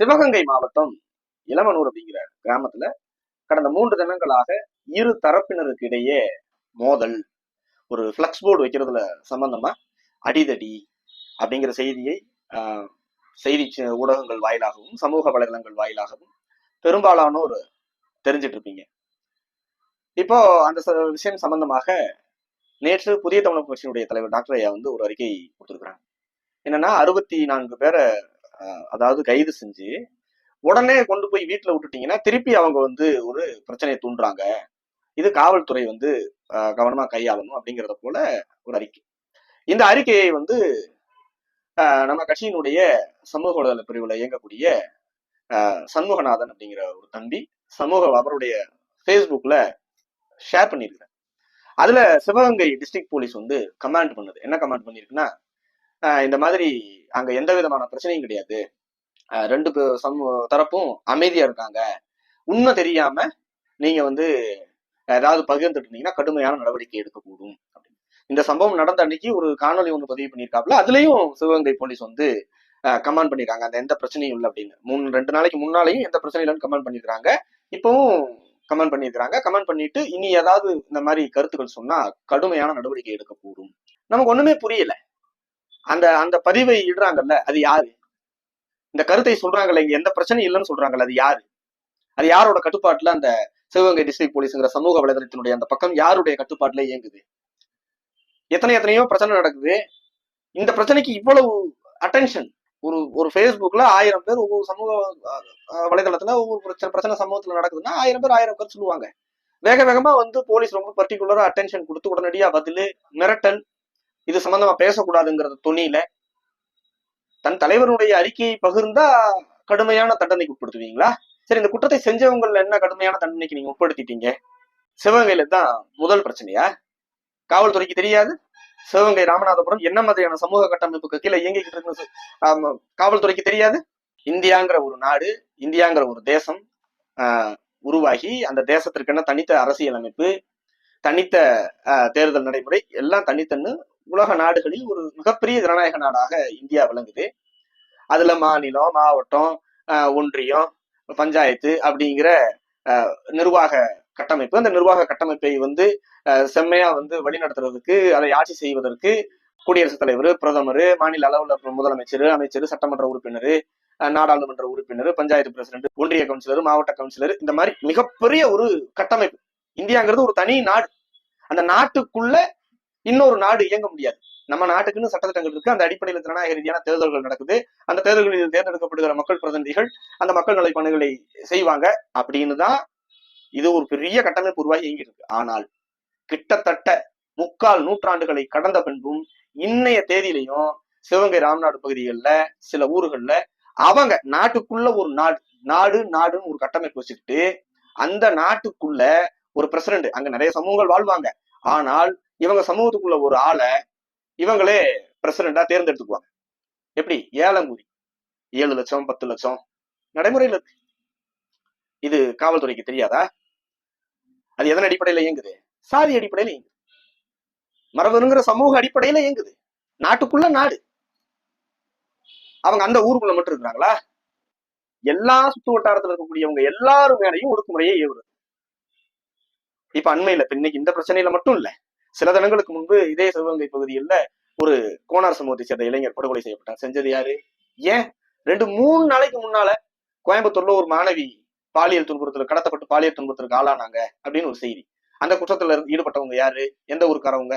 சிவகங்கை மாவட்டம் இளமனூர் அப்படிங்கிற கிராமத்துல கடந்த மூன்று தினங்களாக இரு தரப்பினருக்கு இடையே மோதல் ஒரு ஃப்ளக்ஸ் போர்டு வைக்கிறதுல சம்பந்தமா அடிதடி அப்படிங்கிற செய்தியை ஆஹ், செய்தி ஊடகங்கள் வாயிலாகவும் சமூக வலைதளங்கள் வாயிலாகவும் பெரும்பாலானோர் தெரிஞ்சிட்டு இருப்பீங்க இப்போ அந்த ச- விஷயம் சம்பந்தமாக நேற்று புதிய தமிழக கட்சியினுடைய தலைவர் டாக்டர் ஐயா வந்து ஒரு அறிக்கை கொடுத்துருக்குறாங்க. என்னன்னா அறுபத்தி நான்கு பேரை அதாவது கைது செஞ்சு உடனே கொண்டு போய் வீட்டுல விட்டுட்டீங்கன்னா திருப்பி அவங்க வந்து ஒரு பிரச்சனையை தூண்டுறாங்க. இது காவல்துறை வந்து ஆஹ், கவனமா கையாளணும் அப்படிங்கிறத போல ஒரு அறிக்கை. இந்த அறிக்கையை வந்து ஆஹ், நம்ம கட்சியினுடைய சமூக வலைதள பிரிவுல இயங்கக்கூடிய ஆஹ், சண்முகநாதன் அப்படிங்கிற ஒரு தம்பி சமூக அவருடைய ஃபேஸ்புக்கில் ஷேர் பண்ணியிருக்கிறார். அதுல சிவகங்கை டிஸ்ட்ரிக்ட் போலீஸ் வந்து கமாண்ட் பண்ணுது. என்ன கமாண்ட் பண்ணிருக்குன்னா இந்த மாதிரி அங்க எந்த விதமான பிரச்சனையும் கிடையாது. ரெண்டு பே- தரப்பும் அமைதியா இருக்காங்க. உண்மை தெரியாம நீங்க வந்து ஏதாவது பகிர்ந்துட்டு இருந்தீங்கன்னா கடுமையான நடவடிக்கை எடுக்கக்கூடும் அப்படின்னு. இந்த சம்பவம் நடந்த அன்னைக்கு ஒரு காணொலி ஒன்று பதிவு பண்ணியிருக்காப்புல அதுலயும் சிவகங்கை போலீஸ் வந்து கமெண்ட் பண்ணிருக்காங்க அந்த எந்த பிரச்சனையும் இல்லை அப்படின்னு. மூணு ரெண்டு நாளைக்கு முன்னாலையும் எந்த பிரச்சனையும் இல்லைன்னு கமெண்ட் பண்ணிருக்காங்க இப்பவும் கமெண்ட் பண்ணியிருக்கிறாங்க. கமெண்ட் பண்ணிட்டு இனி ஏதாவது இந்த மாதிரி கருத்துக்கள் சொன்னா கடுமையான நடவடிக்கை எடுக்கக்கூடும். நமக்கு ஒண்ணுமே புரியல. அந்த அந்த பதிவை இடுறாங்கல்ல அது யாரு? இந்த கருத்தை சொல்றாங்கல்ல இங்க எந்த பிரச்சனையும் இல்லைன்னு சொல்றாங்கல்ல அது யாரு? அது யாரோட கட்டுப்பாட்டுல அந்த சிவகங்கை டிஸ்ட்ரிக்ட் போலீஸ்ங்கிற சமூக வலைதளத்தினுடைய அந்த பக்கம் யாருடைய கட்டுப்பாட்டுல இயங்குது? எத்தனை எத்தனையோ பிரச்சனை நடக்குது. இந்த பிரச்சனைக்கு இவ்வளவு அட்டென்ஷன் ஒரு ஒரு ஃபேஸ்புக்ல ஆயிரம் பேர் ஒவ்வொரு சமூக வலைதளத்துல ஒவ்வொரு பிரச்சனை பிரச்சனை சமூகத்துல நடக்குதுன்னா ஆயிரம் பேர் ஆயிரம் பேர் சொல்லுவாங்க. வேக வேகமா வந்து போலீஸ் ரொம்ப பர்டிகுலரா அட்டென்ஷன் கொடுத்து உடனடியா பதில் மிரட்டல் இது சம்பந்தமா பேசக்கூடாதுங்கிறது துணியில. தன் தலைவருடைய அறிக்கையை பகிர்ந்தா கடுமையான தண்டனைக்கு உட்படுத்துவீங்களா? சரி இந்த குற்றத்தை செஞ்சவங்க என்ன கடுமையான தண்டனைக்கு நீங்க உட்படுத்திட்டீங்க? சிவகங்கையில தான் முதல் பிரச்சனையா? காவல்துறைக்கு தெரியாது. சிவகங்கை ராமநாதபுரம் என்ன மாதிரியான சமூக கட்டமைப்புக்கு கீழே இயங்கிக்கிட்டு இருக்கு காவல்துறைக்கு தெரியாது. இந்தியாங்கிற ஒரு நாடு இந்தியாங்கிற ஒரு தேசம் ஆஹ், உருவாகி அந்த தேசத்திற்கென தனித்த அரசியல் அமைப்பு தனித்த ஆஹ், தேர்தல் நடைமுறை எல்லாம் தனித்தன்னு உலக நாடுகளில் ஒரு மிகப்பெரிய ஜனநாயக நாடாக இந்தியா விளங்குது. அதுல மாநிலம் மாவட்டம் ஒன்றியம் பஞ்சாயத்து அப்படிங்கிற ஆஹ், நிர்வாக கட்டமைப்பு. அந்த நிர்வாக கட்டமைப்பை வந்து செம்மையா வந்து வழிநடத்துறதுக்கு அதை ஆட்சி செய்வதற்கு குடியரசுத் தலைவர் பிரதமர் மாநில அளவுல முதலமைச்சர் அமைச்சர் சட்டமன்ற உறுப்பினர் நாடாளுமன்ற உறுப்பினர் பஞ்சாயத்து பிரசிடென்ட் ஒன்றிய கவுன்சிலர் மாவட்ட கவுன்சிலர் இந்த மாதிரி மிகப்பெரிய ஒரு கட்டமைப்பு. இந்தியாங்கிறது ஒரு தனி நாடு. அந்த நாட்டுக்குள்ள இன்னொரு நாடு இயங்க முடியாது. நம்ம நாட்டுக்குன்னு சட்டத்திட்டங்கள் இருக்கு. அந்த அடிப்படையில் ஜனநாயக ரீதியான தேர்தல்கள் நடக்குது. அந்த தேர்தல்களில் தேர்ந்தெடுக்கப்படுகிற மக்கள் பிரதிநிதிகள் அந்த மக்கள் நலை பணிகளை செய்வாங்க அப்படின்னு தான் இது ஒரு பெரிய கட்டமைப்பு உருவாகி இயங்கி இருக்கு. ஆனால் கிட்டத்தட்ட முக்கால் நூற்றாண்டுகளை கடந்த பின்பும் இன்னைய தேதியிலையும் சிவகங்கை ராம்நாடு பகுதிகளில் சில ஊர்கள்ல அவங்க நாட்டுக்குள்ள ஒரு நாடு நாடு நாடுன்னு ஒரு கட்டமைப்பு வச்சுக்கிட்டு அந்த நாட்டுக்குள்ள ஒரு பிரசிடண்ட் அங்க நிறைய சமூகங்கள் வாழ்வாங்க. ஆனால் இவங்க சமூகத்துக்குள்ள ஒரு ஆளை இவங்களே பிரசிடண்டா தேர்ந்தெடுத்துக்குவாங்க. எப்படி? ஏலங்குடி. ஏழு லட்சம் பத்து லட்சம் நடைமுறையில் இருக்கு. இது காவல்துறைக்கு தெரியாதா? அது எதன் அடிப்படையில இயங்குது? சாதி அடிப்படையில இயங்குது. மரபுங்கிற சமூக அடிப்படையில இயங்குது. நாட்டுக்குள்ள நாடு. அவங்க அந்த ஊருக்குள்ள மட்டும் இருக்கிறாங்களா? எல்லா சுத்து வட்டாரத்துல இருக்கக்கூடியவங்க எல்லாரும் மேலையும் ஒடுக்குமுறையே ஏவுறது. இப்ப அண்மையில இப்ப இன்னைக்கு இந்த பிரச்சனையில மட்டும் இல்ல. சில தினங்களுக்கு முன்பு இதே சிவகங்கை பகுதியில் ஒரு கோனார் சமூகத்தை சேர்ந்த இளைஞர் படுகொலை செய்யப்பட்டார். செஞ்சது யாரு? ஏன்? ரெண்டு மூணு நாளைக்கு முன்னால கோயம்புத்தூர்ல ஒரு மாணவி பாலியல் துன்புறுத்தல் கடத்தப்பட்டு பாலியல் துன்புறுத்தலுக்கு ஆளானாங்க அப்படின்னு ஒரு செய்தி. அந்த குற்றத்துல இருந்து ஈடுபட்டவங்க யாரு? எந்த ஊருக்காரவங்க?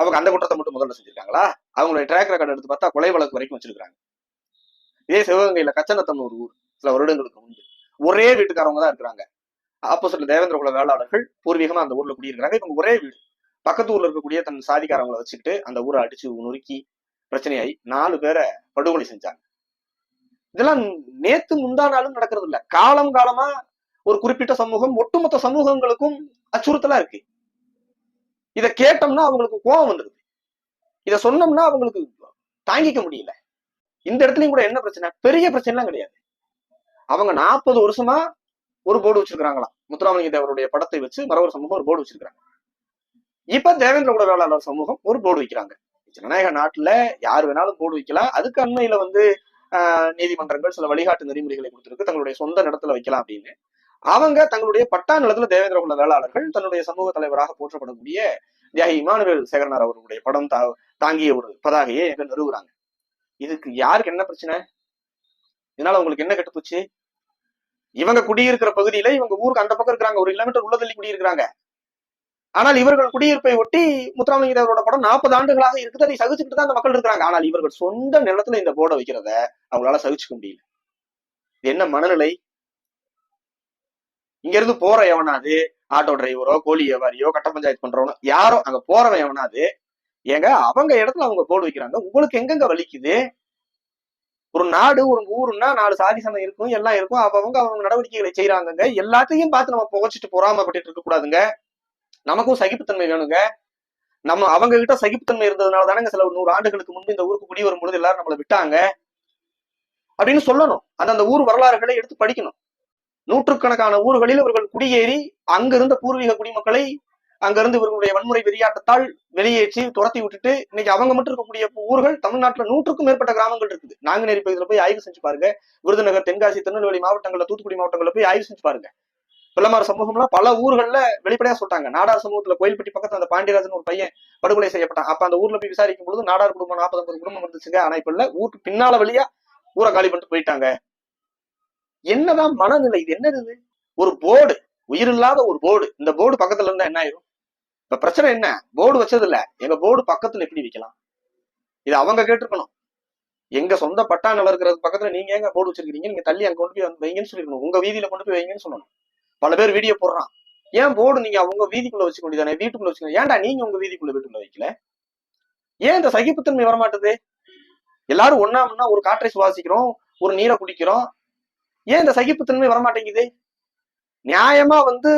அவங்க அந்த குற்றத்தை மட்டும் முதல்ல செஞ்சிருக்காங்களா? அவங்களுடைய ட்ராக் ரெக்கார்டு எடுத்து பார்த்தா கொலை வழக்கு வரைக்கும் வச்சிருக்காங்க இதே சிவகங்கையில கச்சனத்தம் ஒரு ஊர் சில வருடங்களுக்கு முன்பு. ஒரே வீட்டுக்காரவங்க தான் இருக்கிறாங்க. ஆப்போசிட்ல தேவேந்திர குல வேளாளர்கள் பூர்வீகமா அந்த ஊர்ல குடியிருக்கிறாங்க. இவங்க ஒரே வீடு. பக்கத்து ஊர்ல இருக்கக்கூடிய தன் சாதிக்காரவங்களை வச்சுக்கிட்டு அந்த ஊரை அடிச்சு நொறுக்கி பிரச்சனையாகி நாலு பேரை படுகொலை செஞ்சாங்க. இதெல்லாம் நேத்து முந்தா நாளும் நடக்கிறது இல்ல. காலம் காலமா ஒரு குறிப்பிட்ட சமூகம் ஒட்டுமொத்த சமூகங்களுக்கும் அச்சுறுத்தலா இருக்கு. இதை கேட்டோம்னா அவங்களுக்கு கோபம் வந்துருது. இதை சொன்னோம்னா அவங்களுக்கு தாங்கிக்க முடியல. இந்த இடத்துலயும் கூட என்ன பிரச்சனை? பெரிய பிரச்சனைலாம் கிடையாது. அவங்க நாற்பது வருஷமா ஒரு போர்டு வச்சிருக்காங்களாம் முத்துராமலிங்க தேவருடைய படத்தை வச்சு மரவர் சமூகம் ஒரு போர்டு வச்சிருக்காங்க இப்ப தேவேந்திர குல வேளாளர் சமூகம் ஒரு போர்டு வைக்கிறாங்க. ஜனநாயக நாட்டுல யார் வேணாலும் போர்டு வைக்கலாம். அதுக்கு அண்மையில வந்து ஆஹ், நீதிமன்றங்கள் சில வழிகாட்டு நெறிமுறைகளை கொடுத்திருக்கு. தங்களுடைய சொந்த நிலத்துல வைக்கலாம் அப்படின்னு. அவங்க தங்களுடைய பட்டா நிலத்துல தேவேந்திர குல வேளாளர்கள் தன்னுடைய சமூக தலைவராக போற்றப்படக்கூடிய தியாகி இமானுவேல் சேகரனார் அவர்களுடைய படம் தா- தாங்கிய ஒரு பதாகையை எங்க நிறுவுறாங்க. இதுக்கு யாருக்கு என்ன பிரச்சனை? இதனால உங்களுக்கு என்ன கெட்டுப்போச்சு? இவங்க குடியிருக்கிற பகுதியில இவங்க ஊருக்கு அந்த பக்கம் இருக்கிறாங்க. ஒரு கிலோமீட்டர் உள்ளதள்ளி குடியிருக்கிறாங்க. ஆனால் இவர்கள் குடியிருப்பை ஒட்டி முத்துராமலிங்க அவரோட படம் நாற்பது ஆண்டுகளாக இருக்குது. அதை சகிச்சுக்கிட்டு தான் அந்த மக்கள் இருக்கிறாங்க. ஆனால் இவர்கள் சொந்த நிலத்துல இந்த போர்டை வைக்கிறத அவங்களால சகிச்சுக்க முடியல. என்ன மனநிலை? இங்க இருந்து போற எவனாது ஆட்டோ டிரைவரோ கோழி வியாபாரியோ கட்ட பஞ்சாயத்து பண்றவனோ யாரோ அங்க போறவன் எவனாது ஏங்க அவங்க இடத்துல அவங்க போர்டு வைக்கிறாங்க. உங்களுக்கு எங்கெங்க வலிக்குது? ஒரு நாடு ஒரு ஊருன்னா நாலு சாதி சமயம் இருக்கும் எல்லாம் இருக்கும். அவங்க அவங்க நடவடிக்கைகளை செய்யறாங்கங்க எல்லாத்தையும் பார்த்து நம்ம புகைச்சிட்டு பொறாமப்பட்டு இருக்க கூடாதுங்க. நமக்கும் சகிப்புத்தன்மை வேணுங்க. நம்ம அவங்க கிட்ட சகிப்புத்தன்மை இருந்ததுனால தானங்க சில நூறு ஆண்டுகளுக்கு முன்பு இந்த ஊருக்கு குடி வரும்பொழுது எல்லாரும் நம்மளை விட்டாங்க. அப்படின்னு சொல்லணும். அது அந்த ஊர் வரலாறுகளை எடுத்து படிக்கணும். நூற்றுக்கணக்கான ஊர்களில் இவர்கள் குடியேறி அங்க இருந்த பூர்வீக குடிமக்களை அங்கிருந்து இவர்களுடைய வன்முறை வெறியாட்டத்தால் வெளியேற்றி துரத்தி விட்டுட்டு இன்னைக்கு அவங்க மட்டும் இருக்கக்கூடிய ஊர்கள் தமிழ்நாட்டுல நூற்றுக்கும் மேற்பட்ட கிராமங்கள் இருக்குது. நாங்குநேரி பகுதியில் போய் ஆய்வு செஞ்சு பாருங்க. விருதுநகர் தென்காசி திருநெல்வேலி மாவட்டங்களில் தூத்துக்குடி மாவட்டங்களில் போய் ஆய்வு செஞ்சு பாருங்க. பிள்ளமார் சமூகம்லாம் பல ஊர்கள்ல வெளிப்படையா சொல்லிட்டாங்க. நாடார் சமூகத்துல கோயில்பட்டி பக்கத்துல அந்த பாண்டியராஜன் ஒரு பையன் படுகொலை செய்யப்பட்டான். அப்ப அந்த ஊர்ல போய் விசாரிக்கும் பொழுது நாடார் குடும்பம் நாற்பது குடும்பம் இருந்துச்சுங்க. ஆனா இப்ப இல்ல. ஊருக்கு பின்னால வழியா ஊரை காலி பண்ணிட்டு போயிட்டாங்க. என்னதான் மனநிலை இது? என்னது ஒரு போர்டு. உயிரில்லாத ஒரு போர்டு. இந்த போர்டு பக்கத்துல இருந்தா என்ன ஆயிரும்? இப்ப பிரச்சனை என்ன? போர்டு வச்சது இல்ல எங்க போர்டு பக்கத்துல எப்படி வைக்கலாம்? இது அவங்க கேட்டிருக்கணும். எங்க சொந்த பட்டா நிலம் இருக்கிறது பக்கத்துல நீங்க எங்க போர்டு வச்சிருக்கீங்க நீங்க தள்ளி அங்க கொண்டு போய் வந்து வைங்கன்னு சொல்லிருக்கணும். உங்க வீதியில கொண்டு போய் வைங்கன்னு சொல்லணும். பல பேர் வீடியோ போடுறான். ஏன் போர்டு நீங்க அவங்க வீதிக்குள்ள வச்சுக்க வேண்டியதானே? வீட்டுக்குள்ள வச்சுக்கணும். ஏன்டா நீங்க உங்க வீதிக்குள்ள வீட்டுக்குள்ள வைக்கல? ஏன் இந்த சகிப்புத்தன்மை வரமாட்டுது? எல்லாரும் ஒன்னா ஒன்னா ஒரு காற்றை சுவாசிக்கிறோம் ஒரு நீரை குடிக்கிறோம். ஏன் இந்த சகிப்புத்தன்மை வரமாட்டேங்குது? நியாயமா வந்து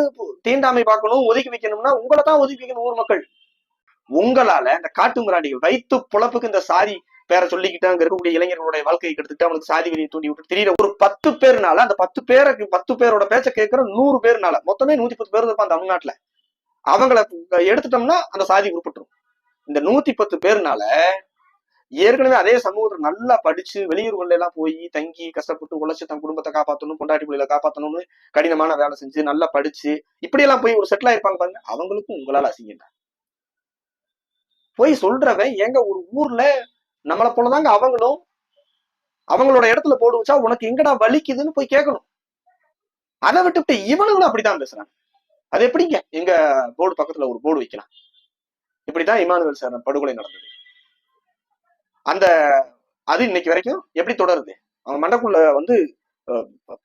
தீண்டாமை பார்க்கணும் ஒதுக்கி வைக்கணும்னா உங்களை தான் ஒதுக்கி வைக்கணும் ஊர் மக்கள். உங்களால இந்த காட்டு மிராண்டிகள் வைத்து புழப்புக்கு இந்த சாதி பேரை சொல்லிக்கிட்டு அங்க இருக்கக்கூடிய இளைஞர்களுடைய வாழ்க்கையை கெடுத்துட்டு அவனுக்கு சாதி வெளியை தூண்டி விட்டு தெரியல ஒரு பத்து பேர்னால அந்த பத்து பேருக்கு பத்து பேரோட பேச்ச கேட்கிற நூறு பேர்னால மொத்தமே நூத்தி பத்து பேர் இருப்பான் தமிழ்நாட்டுல. அவங்கள எடுத்துட்டோம்னா அந்த சாதி உருப்பட்டுரும். இந்த நூத்தி பத்து பேர்னால ஏற்கனவே அதே சமூகத்துல நல்லா படிச்சு வெளியூர்கள்ல எல்லாம் போய் தங்கி கஷ்டப்பட்டு உழைச்சு தன் குடும்பத்தை காப்பாற்றணும் பொண்டாட்டி பிள்ளைகளை காப்பாற்றணும்னு கடினமான வேலை செஞ்சு நல்லா படிச்சு இப்படி எல்லாம் போய் ஒரு செட்டில் ஆயிருப்பாங்க பாருங்க. அவங்களுக்கும் உங்களால அசிங்கண்டா போய் சொல்றவன் எங்க ஒரு ஊர்ல நம்மளை போலதாங்க அவங்களும் அவங்களோட இடத்துல போடு வச்சா உனக்கு எங்கடா வலிக்குதுன்னு போய் கேட்கணும். அதை விட்டுவிட்டு இவனுங்களும் அப்படித்தான் பேசுறாங்க. அது எப்படிங்க? எங்க போர்டு பக்கத்துல ஒரு போர்டு வைக்கலாம். இப்படிதான் இமானுவேல் சார் படுகொலை நடந்தது. அந்த அது இன்னைக்கு வரைக்கும் எப்படி தொடருது? அவங்க மண்டக்குள்ள வந்து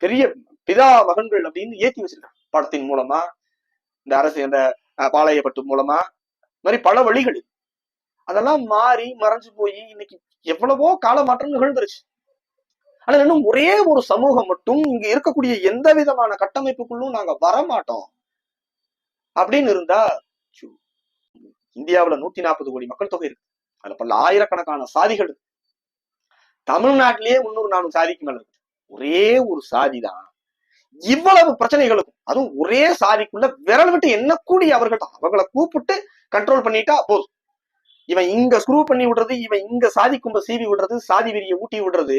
பெரிய பிதா மகன்கள் அப்படின்னு ஏத்தி வச்சிருக்காங்க. படத்தின் மூலமா இந்த அரசு இந்த பாளையப்பட்டு மூலமா இந்த மாதிரி பல வழிகள். அதெல்லாம் மாறி மறைஞ்சு போய் இன்னைக்கு எவ்வளவோ கால மாற்றம் நிகழ்ந்துருச்சு. ஆனா இன்னும் ஒரே ஒரு சமூகம் மட்டும் இங்க இருக்கக்கூடிய எந்த விதமான கட்டமைப்புக்குள்ளும் நாங்க வரமாட்டோம். அப்படின்னு இருந்தா சு, இந்தியாவுல நூத்தி நாற்பது கோடி மக்கள் தொகை இருக்கு. அதுல பல ஆயிரக்கணக்கான சாதிகள் இருக்கு. தமிழ்நாட்டிலேயே முன்னூறு நானூறு சாதிக்கு மேல இருக்கு. ஒரே ஒரு சாதி தான் இவ்வளவு பிரச்சனைகளுக்கும் அதுவும் ஒரே சாதிக்குள்ள விரல் விட்டு எண்ணக்கூடிய அவர்கள் தான் அவங்கள கூப்பிட்டு கண்ட்ரோல் பண்ணிட்டா போதும். இவன் இங்க ஸ்க்ரூ பண்ணி விடுறது இவன் இங்க சாதி கும்ப சீவி விடுறது சாதி விரிய ஊட்டி விடுறது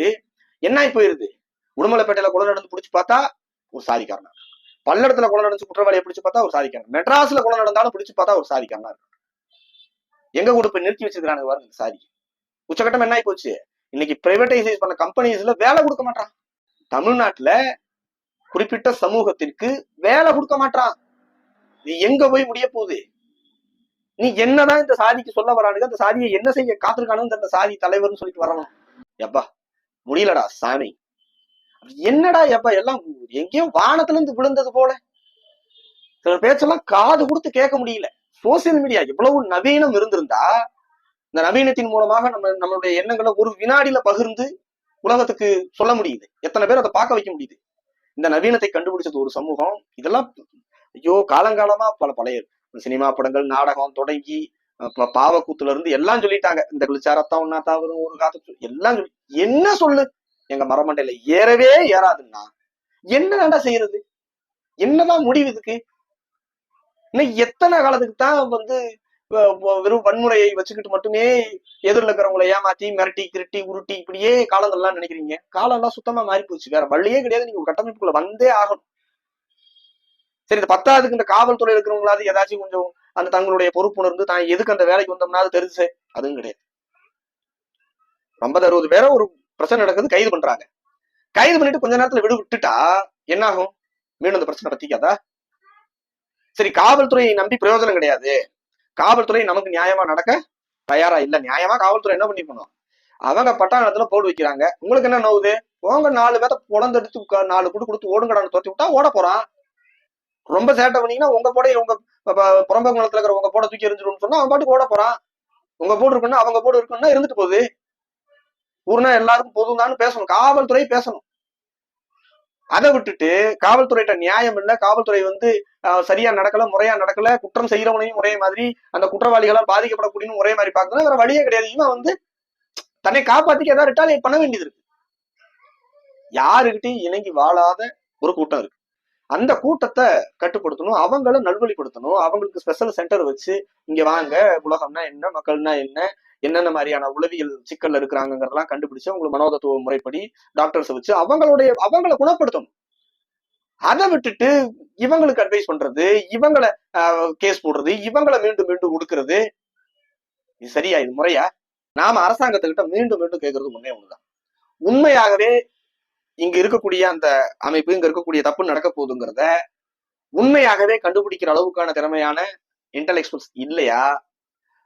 என்ன ஆகி போயிருது? உடுமலைப்பேட்டையில கொலை நடந்து பிடிச்சு பார்த்தா ஒரு சாதிக்காரனா பல்லடத்துல கொலை நடந்து குற்றவாளியை பிடிச்சு பார்த்தா ஒரு சாதிக்காரன் மெட்ராஸ்ல கொலை நடந்தாலும் பிடிச்சு பார்த்தா ஒரு சாதிக்காரனா இருக்கு எங்க கூட போய் நிறுத்தி வச்சிருக்கானுங்க பாருங்க சாரி உச்சகட்டம் என்ன ஆகி போச்சு இன்னைக்கு பிரைவேட்டைசைஸ் பண்ண கம்பெனிஸ்ல வேலை கொடுக்க மாட்டான் தமிழ்நாட்டுல குறிப்பிட்ட சமூகத்திற்கு வேலை கொடுக்க மாட்டான் நீ எங்க போய் முடிய போகுது? நீ என்னதான் இந்த சாதிக்கு சொல்ல வரானுங்க அந்த சாதியை என்ன செய்ய காத்திருக்கானுங்க அந்த சாதி தலைவர்னு சொல்லிட்டு வரணும். எப்பா முடியலடா சாமி. என்னடா எப்பா எல்லாம் எங்கேயோ வானத்துல இருந்து விழுந்தது போல. சில பேச்செல்லாம் காது கொடுத்து கேட்க முடியல. சோசியல் மீடியா எவ்வளவு நவீனம் இருந்திருந்தா இந்த நவீனத்தின் மூலமாக நம்ம நம்மளுடைய எண்ணங்களை ஒரு வினாடியில பகிர்ந்து உலகத்துக்கு சொல்ல முடியுது. எத்தனை பேர் அதை பார்க்க வைக்க முடியுது? இந்த நவீனத்தை கண்டுபிடிச்சது ஒரு சமூகம். இதெல்லாம் ஐயோ காலங்காலமா பல பழைய சினிமா படங்கள் நாடகம் தொடங்கி பாவக்கூத்துல இருந்து எல்லாம் சொல்லிட்டாங்க. இந்த கிளிச்சாரத்தான் ஒன்னா வரும் ஒரு காத்து எல்லாம் சொல்லி என்ன சொல்லு? எங்க மரமண்டையில ஏறவே ஏறாதுன்னா என்னதான்டா செய்யறது? என்னதான் முடிவு இதுக்கு? இன்னும் எத்தனை காலத்துக்கு தான் வந்து வெறும் வன்முறையை வச்சுக்கிட்டு மட்டுமே எதிரில் இருக்கிறவங்களை ஏமாத்தி மிரட்டி திருட்டி உருட்டி இப்படியே காலங்கள்லாம் நினைக்கிறீங்க. காலம்லாம் சுத்தமா மாறி போச்சு வேற வழியே கிடையாது. நீங்க ஒரு கட்டமைப்புக்குள்ள வந்தே ஆகணும். சரி இந்த பத்தாவதுக்கு இந்த காவல்துறை இருக்கிறவங்களாவது ஏதாச்சும் கொஞ்சம் அந்த தங்களுடைய பொறுப்புணர்ந்து தான் எதுக்கு அந்த வேலைக்கு வந்தோம்னா அது தெரிஞ்சு அதுவும் கிடையாது. ஐம்பது அறுபது பேரை ஒரு பிரச்சனை நடக்குது. கைது பண்றாங்க. கைது பண்ணிட்டு கொஞ்ச நேரத்துல விடு விட்டுட்டா என்ன ஆகும் மீண்டும் அந்த பிரச்சனை பத்திக்காதா? சரி காவல்துறையை நம்பி பிரயோஜனம் கிடையாது. காவல்துறை நமக்கு நியாயமா நடக்க தயாரா இல்ல. நியாயமா காவல்துறை என்ன பண்ணிக்கணும்? அவங்க பட்டாளத்துல போடு வைக்கிறாங்க. உங்களுக்கு என்ன நோவுது போங்க நாலு பேத்த புலந்தெடுத்து எடுத்து நாலு குடு கொடுத்து ஓடுங்கடான்னு தோத்தி விட்டா ஓட போறான். ரொம்ப சேட்டை பண்ணீங்கன்னா உங்க போட உங்க ப- இருக்கிற உங்க போட தூக்கி எரிஞ்சிடும்னு சொன்னா அவன் பாட்டுக்கு ஓட போறான். உங்க போடு இருக்குன்னா அவங்க போடு இருக்குன்னா இருந்துட்டு போகுது. ஊர்னா எல்லாருக்கும் பொதுந்தான்னு பேசணும். காவல்துறை பேசணும். அதை விட்டுட்டு காவல்துறையிட்ட நியாயம் இல்ல காவல்துறை வந்து சரியா நடக்கல முறையா நடக்கல குற்றம் செய்யறவனையும் ஒரே மாதிரி அந்த குற்றவாளிகளால் பாதிக்கப்படக்கூடியன்னு ஒரே மாதிரி பார்க்கணும் வேற வழியே கிடையாது. இவன் வந்து தன்னை காப்பாத்திக்க ஏதாவது ரிட்டாலியேட் பண்ண வேண்டியது இருக்கு. யாருக்கிட்டையும் இணங்கி வாழாத ஒரு கூட்டம் இருக்கு. அந்த கூட்டத்தை கட்டுப்படுத்தணும் அவங்கள நல்வழிப்படுத்தணும் அவங்களுக்கு ஸ்பெஷல் சென்டர் வச்சு இங்க வாங்க உலகம்னா என்ன மக்கள்னா என்ன என்னென்ன மாதிரியான உளவியல் சிக்கல்ல இருக்கிறாங்கிறதெல்லாம் கண்டுபிடிச்சு அவங்களுக்கு மனோதத்துவ முறைப்படி டாக்டர்ஸ் வச்சு அவங்களுடைய அவங்கள குணப்படுத்தணும். அதை விட்டுட்டு இவங்களுக்கு அட்வைஸ் பண்றது இவங்கள கேஸ் போடுறது இவங்கள மீண்டும் மீண்டும் கொடுக்கறது இது சரியா? இது முறையா? நாம அரசாங்கத்துக்கிட்ட மீண்டும் மீண்டும் கேட்கறது ஒண்ணே ஒண்ணுதான். உண்மையாகவே இங்க இருக்கக்கூடிய அந்த அமைப்பு இங்க இருக்கக்கூடிய தப்பு நடக்க போகுதுங்கிறத உண்மையாகவே கண்டுபிடிக்கிற அளவுக்கான திறமையான இன்டலெக்சுவல்ஸ் இல்லையா?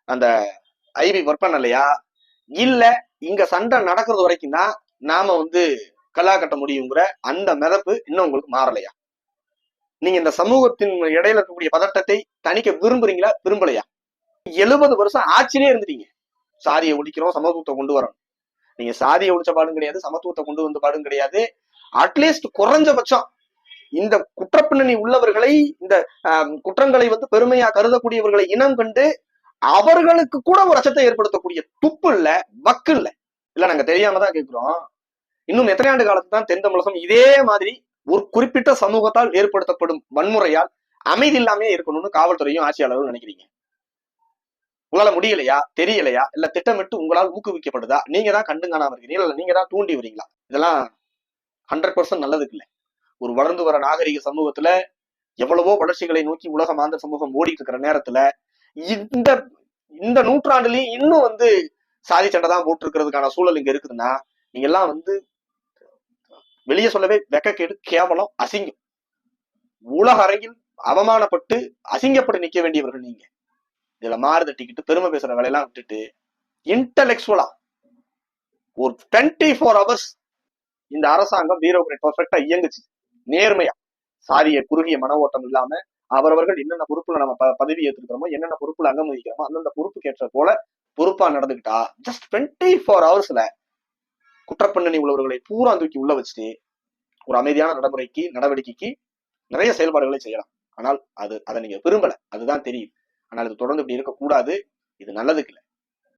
அந்த ஐபி ஒர்க் பண்ணலையா? இல்ல இங்க சண்டை நடக்கிறது வரைக்கும் தான் நாம வந்து கலா கட்ட முடியுங்கிற அந்த மிதப்பு இன்னும் உங்களுக்கு மாறலையா? நீங்க இந்த சமூகத்தின் இடையில இருக்கக்கூடிய பதட்டத்தை தணிக்க விரும்புறீங்களா விரும்பலையா? எழுபது வருஷம் ஆட்சியிலே இருந்துட்டீங்க. சாதியை ஒழிக்கிறோம் சமத்துவத்தை கொண்டு வரணும் நீங்க சாதியை ஒழிச்ச பாடும் கிடையாது சமத்துவத்தை கொண்டு வந்த பாடும் கிடையாது. அட்லீஸ்ட் குறைஞ்சபட்சம் இந்த குற்றப்பின்னணி உள்ளவர்களை இந்த ஆஹ், குற்றங்களை வந்து பெருமையா கருதக்கூடியவர்களை இனம் கண்டு அவர்களுக்கு கூட ஒரு அச்சத்தை ஏற்படுத்தக்கூடிய துப்பு இல்ல வக்கு இல்ல. இல்ல நாங்க தெரியாம தான் கேட்கிறோம் இன்னும் எத்தனை ஆண்டு காலத்துக்கு தான் தென் தமிழகம் இதே மாதிரி ஒரு குறிப்பிட்ட சமூகத்தால் ஏற்படுத்தப்படும் வன்முறையால் அமைதி இல்லாமே இருக்கணும்னு காவல்துறையும் ஆட்சியாளரும் நினைக்கிறீங்க. உங்களால முடியலையா? தெரியலையா? இல்ல திட்டமிட்டு உங்களால் ஊக்குவிக்கப்படுதா? நீங்க தான் கண்டு காணாம இருக்கிறீங்களா இல்ல நீங்க தான் தூண்டி வரீங்களா இதெல்லாம் ஹண்ட்ரட் பர்சன்ட் நல்லதுக்கு இல்லை. ஒரு வளர்ந்து வர நாகரிக சமூகத்துல எவ்வளவோ வளர்ச்சிகளை நோக்கி உலக மாந்த சமூகம் ஓடிட்டு இருக்கிற நேரத்துல இந்த இந்த நூற்றாண்டுலயும் இன்னும் வந்து சாதி சண்டை தான் போட்டிருக்கிறதுக்கான சூழல் இங்க இருக்குதுன்னா நீங்க எல்லாம் வந்து வெளியே சொல்லவே வெக்கக்கேடு கேவலம் அசிங்கம். உலக அரங்கில் அவமானப்பட்டு அசிங்கப்பட்டு நிக்க வேண்டியவர்கள் நீங்க. இதுல மாறு தட்டிக்கிட்டு பெருமை பேசுற வேலையெல்லாம் விட்டுட்டு இன்டலெக்சுவலா ஒரு டுவெண்ட்டி ஃபோர் ஹவர்ஸ் இந்த அரசாங்கம் பியூரோக்ரேட் பர்ஃபெக்டா இயங்குச்சு. நேர்மையா. சாதிய குறுகிய மன ஓட்டம் இல்லாம அவரவர்கள் என்னென்ன பொறுப்புல நம்ம ப- பதவி ஏற்றுக்கிறோமோ என்னென்ன பொறுப்புல அங்கம் வகிக்கிறோமோ அந்தந்த பொறுப்புக்கு ஏற்ற போல பொறுப்பா நடந்துக்கிட்டா ஜஸ்ட் டுவெண்ட்டி ஃபோர் ஹவர்ஸ்ல குற்றப்பண்ணணி உள்ளவர்களை பூரா தூக்கி உள்ள வச்சுட்டு ஒரு அமைதியான நடைமுறைக்கு நடவடிக்கைக்கு நிறைய செயல்பாடுகளை செய்யலாம். ஆனால் அது அதை நீங்க விரும்பல. அதுதான் தெரியும். ஆனால் இது தொடர்ந்து இப்படி இருக்கக்கூடாது. இது நல்லதுக்கு இல்லை.